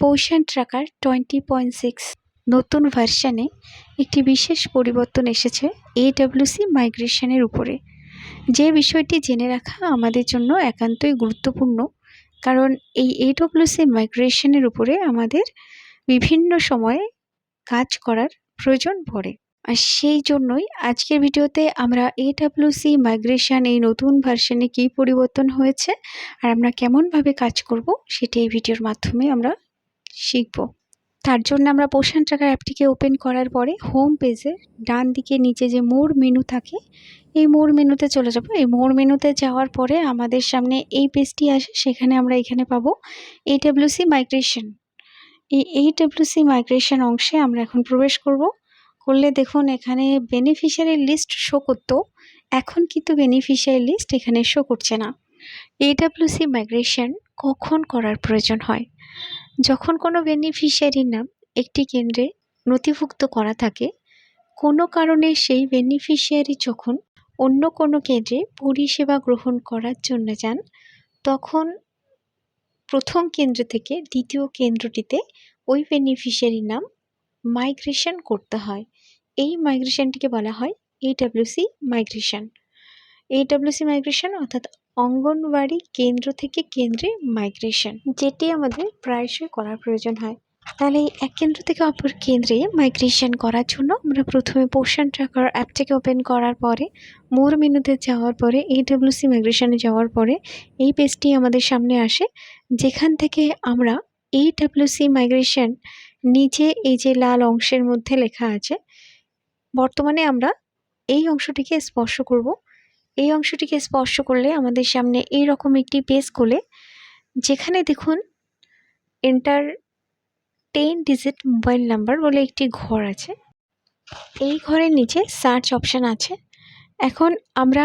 পোষণ tracker twenty point six নতুন ভার্সানে একটি বিশেষ পরিবর্তন এসেছে এডাব্লিউসি মাইগ্রেশনের উপরে। যে বিষয়টি জেনে রাখা আমাদের জন্য একান্তই গুরুত্বপূর্ণ, কারণ এই এডব্লিউসি মাইগ্রেশনের উপরে আমাদের বিভিন্ন সময়ে কাজ করার প্রয়োজন পড়ে। আর সেই জন্যই আজকের ভিডিওতে আমরা এডাব্লিউসি মাইগ্রেশন এই নতুন ভার্সনে কী পরিবর্তন হয়েছে আর আমরা কেমনভাবে কাজ করব সেটি এই ভিডিওর মাধ্যমে আমরা শিখব। তার জন্য আমরা পোষণ ট্রাকার অ্যাপটিকে ওপেন করার পরে হোম পেজে ডান দিকে নিচে যে মোর মেনু থাকে, এই মোর মেনুতে চলে যাব। এই মোর মেনুতে যাওয়ার পরে আমাদের সামনে এই পেজটি আসে, সেখানে আমরা এখানে পাবো এইডাব্লিউসি মাইগ্রেশন এই এইডাব্লিউসি মাইগ্রেশন অংশে আমরা এখন প্রবেশ করব। করলে দেখুন এখানে বেনিফিশিয়ারি লিস্ট শো করতো, এখন কিন্তু বেনিফিশিয়ারি লিস্ট এখানে শো করছে না। এইডাব্লিউসি মাইগ্রেশন কখন করার প্রয়োজন হয়? যখন কোনো বেনিফিশিয়ারির নাম একটি কেন্দ্রে নথিভুক্ত করা থাকে, কোনো কারণে সেই বেনিফিশিয়ারি যখন অন্য কোনো কেন্দ্রে পরিষেবা গ্রহণ করার জন্য যান, তখন প্রথম কেন্দ্র থেকে দ্বিতীয় কেন্দ্রটিতে ওই বেনিফিশিয়ারির নাম মাইগ্রেশন করতে হয়। এই মাইগ্রেশনটিকে বলা হয় এইডাব্লিউসি মাইগ্রেশন। এইডাব্লিউসি মাইগ্রেশন অর্থাৎ অঙ্গনওয়াড়ি কেন্দ্র থেকে কেন্দ্রে মাইগ্রেশন যেটি আমাদের প্রায়শই করার প্রয়োজন হয়। তাহলে এই এক কেন্দ্র থেকে অপর কেন্দ্রে মাইগ্রেশন করার জন্য আমরা প্রথমে পোষণ ট্র্যাকার অ্যাপটিকে ওপেন করার পরে, মোর মেনুতে যাওয়ার পরে এইডাব্লিউসি মাইগ্রেশনে যাওয়ার পরে, এই পেজটি আমাদের সামনে আসে, যেখান থেকে আমরা এইডাব্লিউসি মাইগ্রেশন নিচে এই যে লাল অংশের মধ্যে লেখা আছে, বর্তমানে আমরা এই অংশটিকে স্পর্শ করব। এই অংশটিকে স্পর্শ করলে আমাদের সামনে এই রকম একটি পেজ খোলে, যেখানে দেখুন enter ten digit mobile number বলে একটি ঘর আছে। এই ঘরের নিচে সার্চ অপশান আছে। এখন আমরা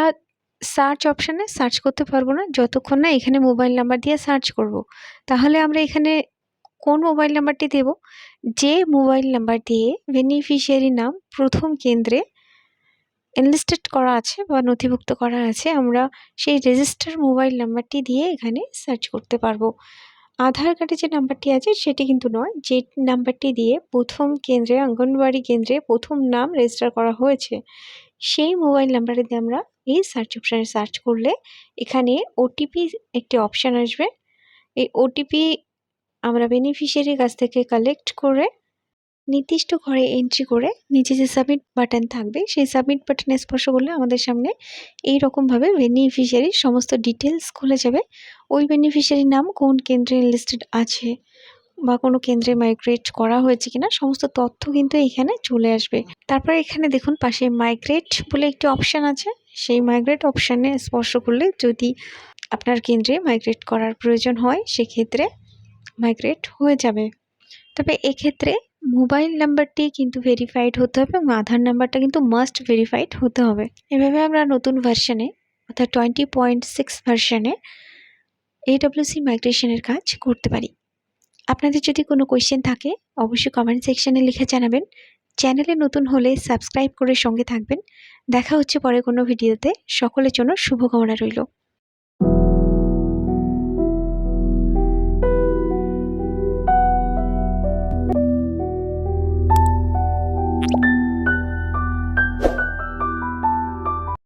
সার্চ অপশানে সার্চ করতে পারব না। যতক্ষণ না এখানে মোবাইল নাম্বার দিয়ে সার্চ করব। তাহলে আমরা এখানে কোন মোবাইল নাম্বারটি দেব? যে মোবাইল নাম্বার দিয়ে বেনিফিশিয়ারি নাম প্রথম কেন্দ্রে এনলিস্টেড করা আছে বা নথিভুক্ত করা আছে, আমরা সেই রেজিস্টার মোবাইল নাম্বারটি দিয়ে এখানে সার্চ করতে পারব। আধার কার্ডে যে নাম্বারটি আছে সেটি কিন্তু নয়, যে নাম্বারটি দিয়ে প্রথম কেন্দ্রে, অঙ্গনওয়াড়ি কেন্দ্রে প্রথম নাম রেজিস্টার করা হয়েছে, সেই মোবাইল নাম্বারে দিয়ে আমরা এই সার্চ অপশানে সার্চ করলে এখানে ওটিপি একটি অপশান আসবে। এই ওটিপি আমরা বেনিফিশিয়ারির কাছ থেকে কালেক্ট করে নির্দিষ্ট ঘরে এন্ট্রি করে নিচে যে সাবমিট বাটন থাকবে, সেই সাবমিট বাটনে স্পর্শ করলে আমাদের সামনে এই রকমভাবে বেনিফিশিয়ারির সমস্ত ডিটেলস খুলে যাবে। ওই বেনিফিশিয়ারির নাম কোন কেন্দ্রে লিস্টেড আছে বা কোনো কেন্দ্রে মাইগ্রেট করা হয়েছে কিনা, সমস্ত তথ্য কিন্তু এখানে চলে আসবে। তারপর এখানে দেখুন পাশে মাইগ্রেট বলে একটি অপশান আছে। সেই মাইগ্রেট অপশানে স্পর্শ করলে যদি আপনার কেন্দ্রে মাইগ্রেট করার প্রয়োজন হয়, সেক্ষেত্রে মাইগ্রেট হয়ে যাবে। তবে এক্ষেত্রে মোবাইল নাম্বারটি কিন্তু ভেরিফাইড হতে হবে এবং আধার নাম্বারটা কিন্তু মাস্ট ভেরিফাইড হতে হবে। এভাবে আমরা নতুন ভার্সানে অর্থাৎ টোয়েন্টি পয়েন্ট সিক্স ভার্সানে এডব্লিউসি মাইগ্রেশনের কাজ করতে পারি। আপনাদের যদি কোনো কোয়েশ্চেন থাকে, অবশ্যই কমেন্ট সেকশানে লিখে জানাবেন। চ্যানেলে নতুন হলে সাবস্ক্রাইব করে সঙ্গে থাকবেন। দেখা হচ্ছে পরে কোনো ভিডিওতে সকলের জন্য শুভকামনা রইল।